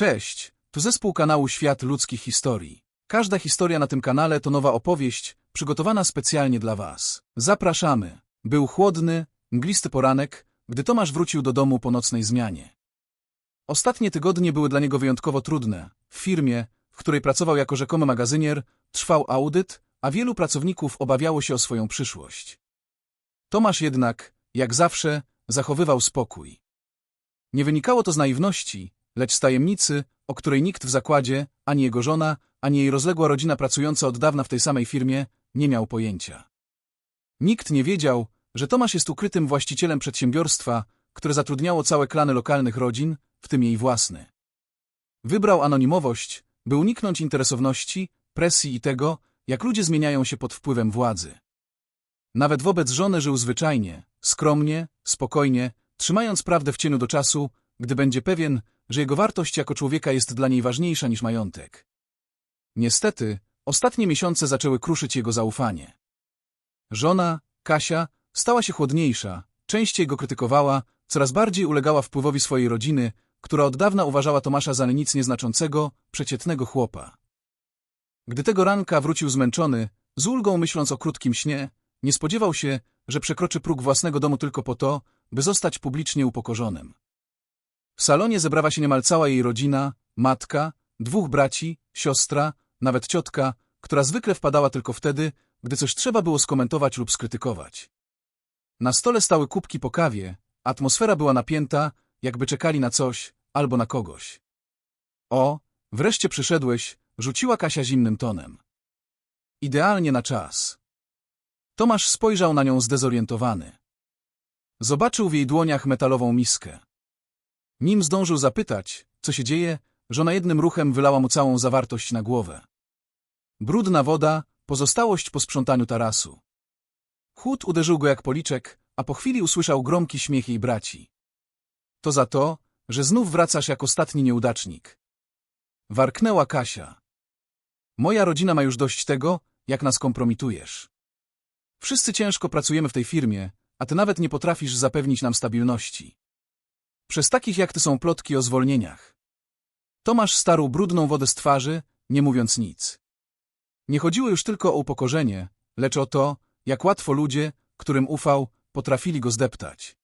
Cześć, tu zespół kanału Świat Ludzkich Historii. Każda historia na tym kanale to nowa opowieść, przygotowana specjalnie dla Was. Zapraszamy. Był chłodny, mglisty poranek, gdy Tomasz wrócił do domu po nocnej zmianie. Ostatnie tygodnie były dla niego wyjątkowo trudne. W firmie, w której pracował jako rzekomy magazynier, trwał audyt, a wielu pracowników obawiało się o swoją przyszłość. Tomasz jednak, jak zawsze, zachowywał spokój. Nie wynikało to z naiwności, lecz z tajemnicy, o której nikt w zakładzie, ani jego żona, ani jej rozległa rodzina pracująca od dawna w tej samej firmie, nie miał pojęcia. Nikt nie wiedział, że Tomasz jest ukrytym właścicielem przedsiębiorstwa, które zatrudniało całe klany lokalnych rodzin, w tym jej własny. Wybrał anonimowość, by uniknąć interesowności, presji i tego, jak ludzie zmieniają się pod wpływem władzy. Nawet wobec żony żył zwyczajnie, skromnie, spokojnie, trzymając prawdę w cieniu do czasu, gdy będzie pewien, że jego wartość jako człowieka jest dla niej ważniejsza niż majątek. Niestety, ostatnie miesiące zaczęły kruszyć jego zaufanie. Żona, Kasia, stała się chłodniejsza, częściej go krytykowała, coraz bardziej ulegała wpływowi swojej rodziny, która od dawna uważała Tomasza za nic nieznaczącego, przeciętnego chłopa. Gdy tego ranka wrócił zmęczony, z ulgą myśląc o krótkim śnie, nie spodziewał się, że przekroczy próg własnego domu tylko po to, by zostać publicznie upokorzonym. W salonie zebrała się niemal cała jej rodzina, matka, dwóch braci, siostra, nawet ciotka, która zwykle wpadała tylko wtedy, gdy coś trzeba było skomentować lub skrytykować. Na stole stały kubki po kawie, atmosfera była napięta, jakby czekali na coś albo na kogoś. O, wreszcie przyszedłeś, rzuciła Kasia zimnym tonem. Idealnie na czas. Tomasz spojrzał na nią zdezorientowany. Zobaczył w jej dłoniach metalową miskę. Nim zdążył zapytać, co się dzieje, żona jednym ruchem wylała mu całą zawartość na głowę. Brudna woda, pozostałość po sprzątaniu tarasu. Chłód uderzył go jak policzek, a po chwili usłyszał gromki śmiech jej braci. To za to, że znów wracasz jak ostatni nieudacznik. Warknęła Kasia. Moja rodzina ma już dość tego, jak nas kompromitujesz. Wszyscy ciężko pracujemy w tej firmie, a ty nawet nie potrafisz zapewnić nam stabilności. Przez takich jak ty są plotki o zwolnieniach. Tomasz starł brudną wodę z twarzy, nie mówiąc nic. Nie chodziło już tylko o upokorzenie, lecz o to, jak łatwo ludzie, którym ufał, potrafili go zdeptać.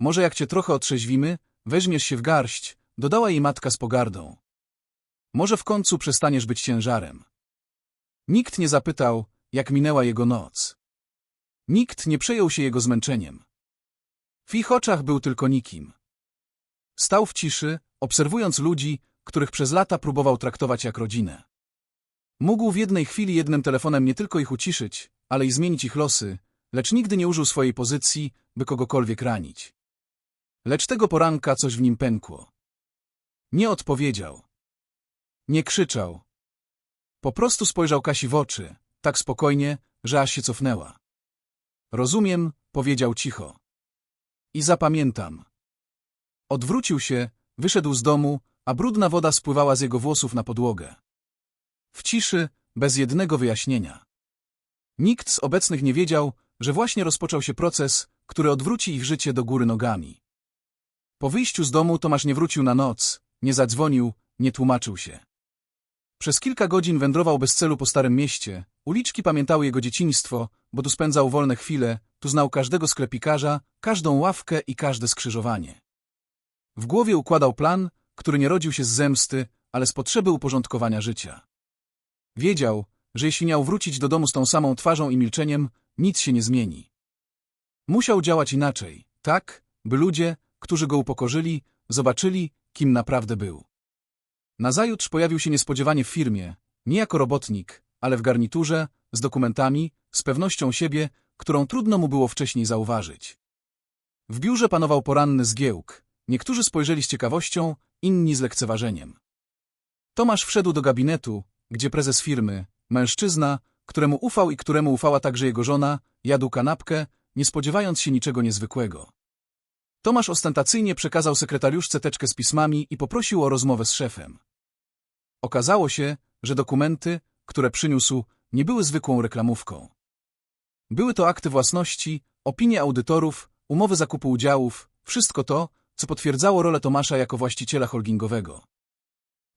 Może jak cię trochę otrzeźwimy, weźmiesz się w garść, dodała jej matka z pogardą. Może w końcu przestaniesz być ciężarem. Nikt nie zapytał, jak minęła jego noc. Nikt nie przejął się jego zmęczeniem. W ich oczach był tylko nikim. Stał w ciszy, obserwując ludzi, których przez lata próbował traktować jak rodzinę. Mógł w jednej chwili jednym telefonem nie tylko ich uciszyć, ale i zmienić ich losy, lecz nigdy nie użył swojej pozycji, by kogokolwiek ranić. Lecz tego poranka coś w nim pękło. Nie odpowiedział. Nie krzyczał. Po prostu spojrzał Kasi w oczy, tak spokojnie, że aż się cofnęła. Rozumiem, powiedział cicho. I zapamiętam. Odwrócił się, wyszedł z domu, a brudna woda spływała z jego włosów na podłogę. W ciszy, bez jednego wyjaśnienia. Nikt z obecnych nie wiedział, że właśnie rozpoczął się proces, który odwróci ich życie do góry nogami. Po wyjściu z domu Tomasz nie wrócił na noc, nie zadzwonił, nie tłumaczył się. Przez kilka godzin wędrował bez celu po Starym Mieście, uliczki pamiętały jego dzieciństwo, bo tu spędzał wolne chwile, tu znał każdego sklepikarza, każdą ławkę i każde skrzyżowanie. W głowie układał plan, który nie rodził się z zemsty, ale z potrzeby uporządkowania życia. Wiedział, że jeśli miał wrócić do domu z tą samą twarzą i milczeniem, nic się nie zmieni. Musiał działać inaczej, tak, by ludzie, którzy go upokorzyli, zobaczyli, kim naprawdę był. Nazajutrz pojawił się niespodziewanie w firmie, nie jako robotnik, ale w garniturze, z dokumentami, z pewnością siebie, którą trudno mu było wcześniej zauważyć. W biurze panował poranny zgiełk. Niektórzy spojrzeli z ciekawością, inni z lekceważeniem. Tomasz wszedł do gabinetu, gdzie prezes firmy, mężczyzna, któremu ufał i któremu ufała także jego żona, jadł kanapkę, nie spodziewając się niczego niezwykłego. Tomasz ostentacyjnie przekazał sekretariuszce teczkę z pismami i poprosił o rozmowę z szefem. Okazało się, że dokumenty, które przyniósł, nie były zwykłą reklamówką. Były to akty własności, opinie audytorów, umowy zakupu udziałów, wszystko to, co potwierdzało rolę Tomasza jako właściciela holdingowego.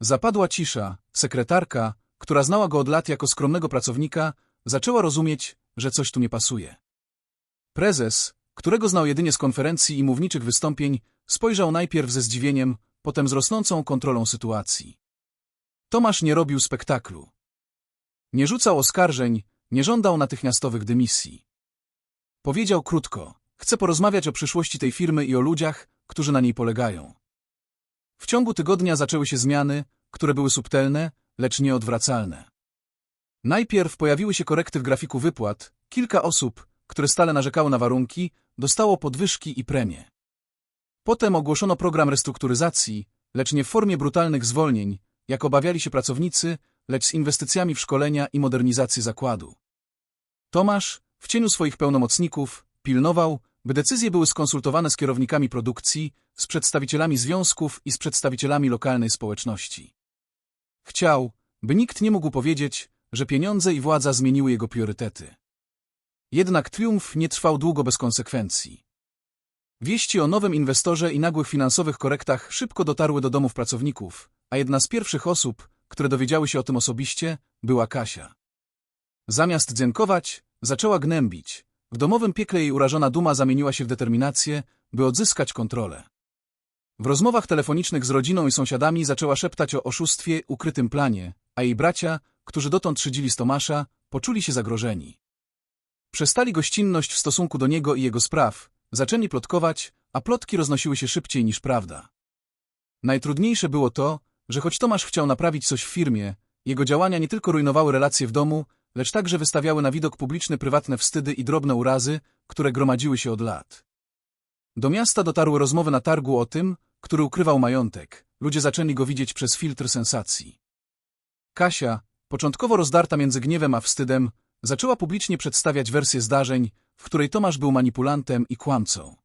Zapadła cisza, sekretarka, która znała go od lat jako skromnego pracownika, zaczęła rozumieć, że coś tu nie pasuje. Prezes, którego znał jedynie z konferencji i mówniczych wystąpień, spojrzał najpierw ze zdziwieniem, potem z rosnącą kontrolą sytuacji. Tomasz nie robił spektaklu. Nie rzucał oskarżeń, nie żądał natychmiastowych dymisji. Powiedział krótko, chcę porozmawiać o przyszłości tej firmy i o ludziach, którzy na niej polegają. W ciągu tygodnia zaczęły się zmiany, które były subtelne, lecz nieodwracalne. Najpierw pojawiły się korekty w grafiku wypłat, kilka osób, które stale narzekały na warunki, dostało podwyżki i premie. Potem ogłoszono program restrukturyzacji, lecz nie w formie brutalnych zwolnień, jak obawiali się pracownicy, lecz z inwestycjami w szkolenia i modernizację zakładu. Tomasz, w cieniu swoich pełnomocników, pilnował, by decyzje były skonsultowane z kierownikami produkcji, z przedstawicielami związków i z przedstawicielami lokalnej społeczności. Chciał, by nikt nie mógł powiedzieć, że pieniądze i władza zmieniły jego priorytety. Jednak triumf nie trwał długo bez konsekwencji. Wieści o nowym inwestorze i nagłych finansowych korektach szybko dotarły do domów pracowników, a jedna z pierwszych osób, które dowiedziały się o tym osobiście, była Kasia. Zamiast dziękować, zaczęła gnębić. W domowym piekle jej urażona duma zamieniła się w determinację, by odzyskać kontrolę. W rozmowach telefonicznych z rodziną i sąsiadami zaczęła szeptać o oszustwie, ukrytym planie, a jej bracia, którzy dotąd szydzili z Tomasza, poczuli się zagrożeni. Przestali gościnność w stosunku do niego i jego spraw, zaczęli plotkować, a plotki roznosiły się szybciej niż prawda. Najtrudniejsze było to, że choć Tomasz chciał naprawić coś w firmie, jego działania nie tylko rujnowały relacje w domu, lecz także wystawiały na widok publiczny prywatne wstydy i drobne urazy, które gromadziły się od lat. Do miasta dotarły rozmowy na targu o tym, który ukrywał majątek. Ludzie zaczęli go widzieć przez filtr sensacji. Kasia, początkowo rozdarta między gniewem a wstydem, zaczęła publicznie przedstawiać wersję zdarzeń, w której Tomasz był manipulantem i kłamcą.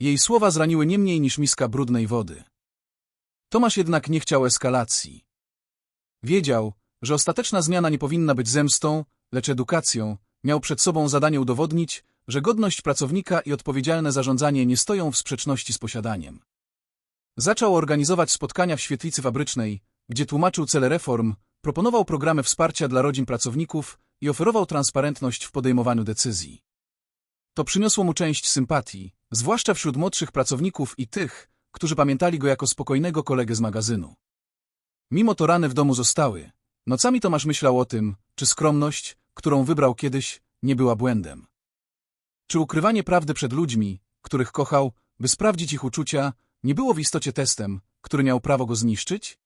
Jej słowa zraniły nie mniej niż miska brudnej wody. Tomasz jednak nie chciał eskalacji. Wiedział, że ostateczna zmiana nie powinna być zemstą, lecz edukacją, miał przed sobą zadanie udowodnić, że godność pracownika i odpowiedzialne zarządzanie nie stoją w sprzeczności z posiadaniem. Zaczął organizować spotkania w świetlicy fabrycznej, gdzie tłumaczył cele reform, proponował programy wsparcia dla rodzin pracowników i oferował transparentność w podejmowaniu decyzji. To przyniosło mu część sympatii, zwłaszcza wśród młodszych pracowników i tych, którzy pamiętali go jako spokojnego kolegę z magazynu. Mimo to rany w domu zostały. Nocami Tomasz myślał o tym, czy skromność, którą wybrał kiedyś, nie była błędem. Czy ukrywanie prawdy przed ludźmi, których kochał, by sprawdzić ich uczucia, nie było w istocie testem, który miał prawo go zniszczyć?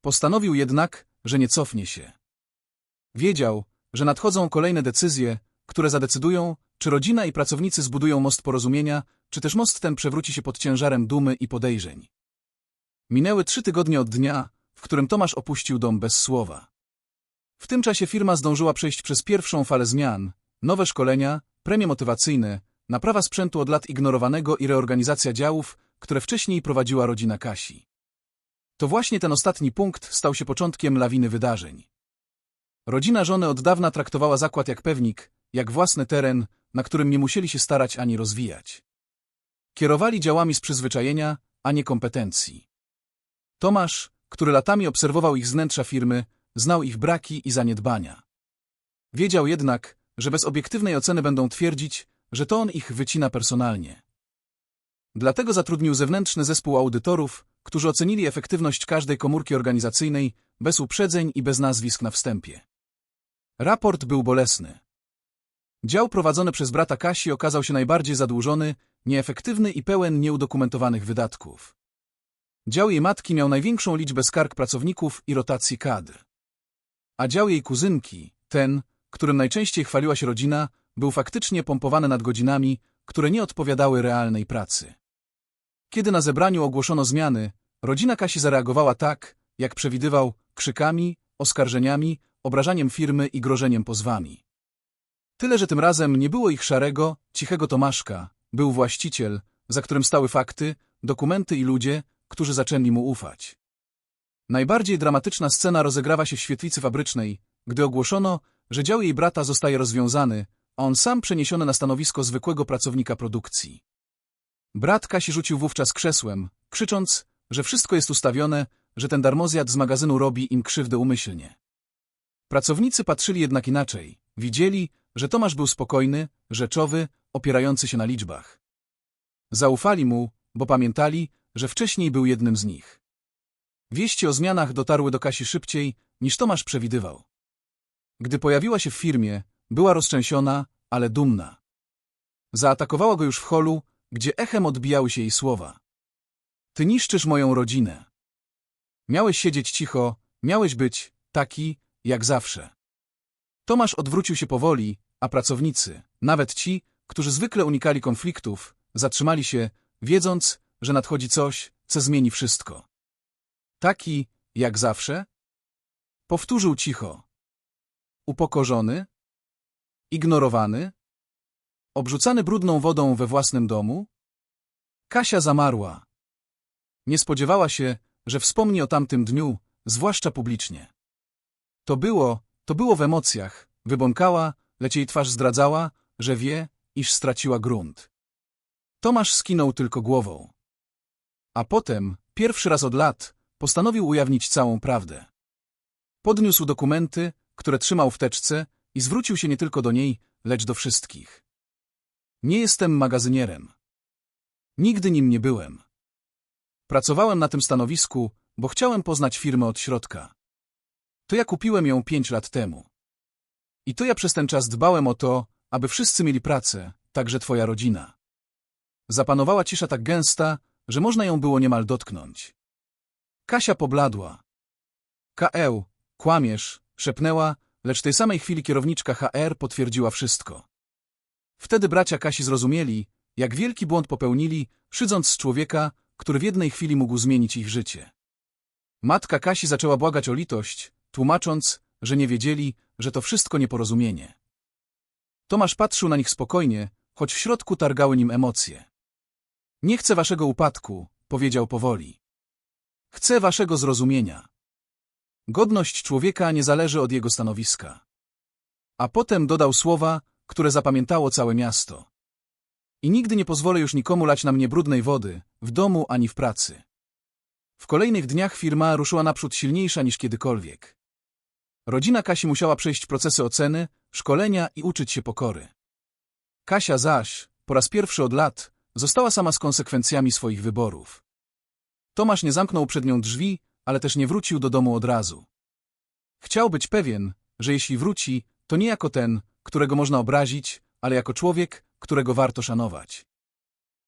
Postanowił jednak, że nie cofnie się. Wiedział, że nadchodzą kolejne decyzje, które zadecydują, czy rodzina i pracownicy zbudują most porozumienia, czy też most ten przewróci się pod ciężarem dumy i podejrzeń. Minęły trzy tygodnie od dnia, w którym Tomasz opuścił dom bez słowa. W tym czasie firma zdążyła przejść przez pierwszą falę zmian, nowe szkolenia, premie motywacyjne, naprawa sprzętu od lat ignorowanego i reorganizacja działów, które wcześniej prowadziła rodzina Kasi. To właśnie ten ostatni punkt stał się początkiem lawiny wydarzeń. Rodzina żony od dawna traktowała zakład jak pewnik, jak własny teren, na którym nie musieli się starać ani rozwijać. Kierowali działami z przyzwyczajenia, a nie kompetencji. Tomasz, który latami obserwował ich wnętrza firmy, znał ich braki i zaniedbania. Wiedział jednak, że bez obiektywnej oceny będą twierdzić, że to on ich wycina personalnie. Dlatego zatrudnił zewnętrzny zespół audytorów, którzy ocenili efektywność każdej komórki organizacyjnej bez uprzedzeń i bez nazwisk na wstępie. Raport był bolesny. Dział prowadzony przez brata Kasi okazał się najbardziej zadłużony, nieefektywny i pełen nieudokumentowanych wydatków. Dział jej matki miał największą liczbę skarg pracowników i rotacji kadr. A dział jej kuzynki, ten, którym najczęściej chwaliła się rodzina, był faktycznie pompowany nad godzinami, które nie odpowiadały realnej pracy. Kiedy na zebraniu ogłoszono zmiany, rodzina Kasi zareagowała tak, jak przewidywał, krzykami, oskarżeniami, obrażaniem firmy i grożeniem pozwami. Tyle, że tym razem nie było ich szarego, cichego Tomaszka, był właściciel, za którym stały fakty, dokumenty i ludzie, którzy zaczęli mu ufać. Najbardziej dramatyczna scena rozegrawa się w świetlicy fabrycznej, gdy ogłoszono, że dział jej brata zostaje rozwiązany, a on sam przeniesiony na stanowisko zwykłego pracownika produkcji. Brat Kasi rzucił wówczas krzesłem, krzycząc, że wszystko jest ustawione, że ten darmozjad z magazynu robi im krzywdę umyślnie. Pracownicy patrzyli jednak inaczej. Widzieli, że Tomasz był spokojny, rzeczowy, opierający się na liczbach. Zaufali mu, bo pamiętali, że wcześniej był jednym z nich. Wieści o zmianach dotarły do Kasi szybciej, niż Tomasz przewidywał. Gdy pojawiła się w firmie, była roztrzęsiona, ale dumna. Zaatakowała go już w holu, gdzie echem odbijały się jej słowa. Ty niszczysz moją rodzinę. Miałeś siedzieć cicho, miałeś być taki, jak zawsze. Tomasz odwrócił się powoli, a pracownicy, nawet ci, którzy zwykle unikali konfliktów, zatrzymali się, wiedząc, że nadchodzi coś, co zmieni wszystko. Taki, jak zawsze? Powtórzył cicho. Upokorzony? Ignorowany? Obrzucany brudną wodą we własnym domu? Kasia zamarła. Nie spodziewała się, że wspomni o tamtym dniu, zwłaszcza publicznie. To było, to było w emocjach, wybąkała, lecz jej twarz zdradzała, że wie, iż straciła grunt. Tomasz skinął tylko głową. A potem, pierwszy raz od lat, postanowił ujawnić całą prawdę. Podniósł dokumenty, które trzymał w teczce i zwrócił się nie tylko do niej, lecz do wszystkich. Nie jestem magazynierem. Nigdy nim nie byłem. Pracowałem na tym stanowisku, bo chciałem poznać firmę od środka. To ja kupiłem ją pięć lat temu. I to ja przez ten czas dbałem o to, aby wszyscy mieli pracę, także twoja rodzina. Zapanowała cisza tak gęsta, że można ją było niemal dotknąć. Kasia pobladła. KL, kłamiesz, szepnęła, lecz tej samej chwili kierowniczka HR potwierdziła wszystko. Wtedy bracia Kasi zrozumieli, jak wielki błąd popełnili, szydząc z człowieka, który w jednej chwili mógł zmienić ich życie. Matka Kasi zaczęła błagać o litość, tłumacząc, że nie wiedzieli, że to wszystko nieporozumienie. Tomasz patrzył na nich spokojnie, choć w środku targały nim emocje. Nie chcę waszego upadku, powiedział powoli. Chcę waszego zrozumienia. Godność człowieka nie zależy od jego stanowiska. A potem dodał słowa, które zapamiętało całe miasto. I nigdy nie pozwolę już nikomu lać na mnie brudnej wody, w domu ani w pracy. W kolejnych dniach firma ruszyła naprzód silniejsza niż kiedykolwiek. Rodzina Kasi musiała przejść procesy oceny, szkolenia i uczyć się pokory. Kasia zaś, po raz pierwszy od lat, została sama z konsekwencjami swoich wyborów. Tomasz nie zamknął przed nią drzwi, ale też nie wrócił do domu od razu. Chciał być pewien, że jeśli wróci, to nie jako ten, którego można obrazić, ale jako człowiek, którego warto szanować.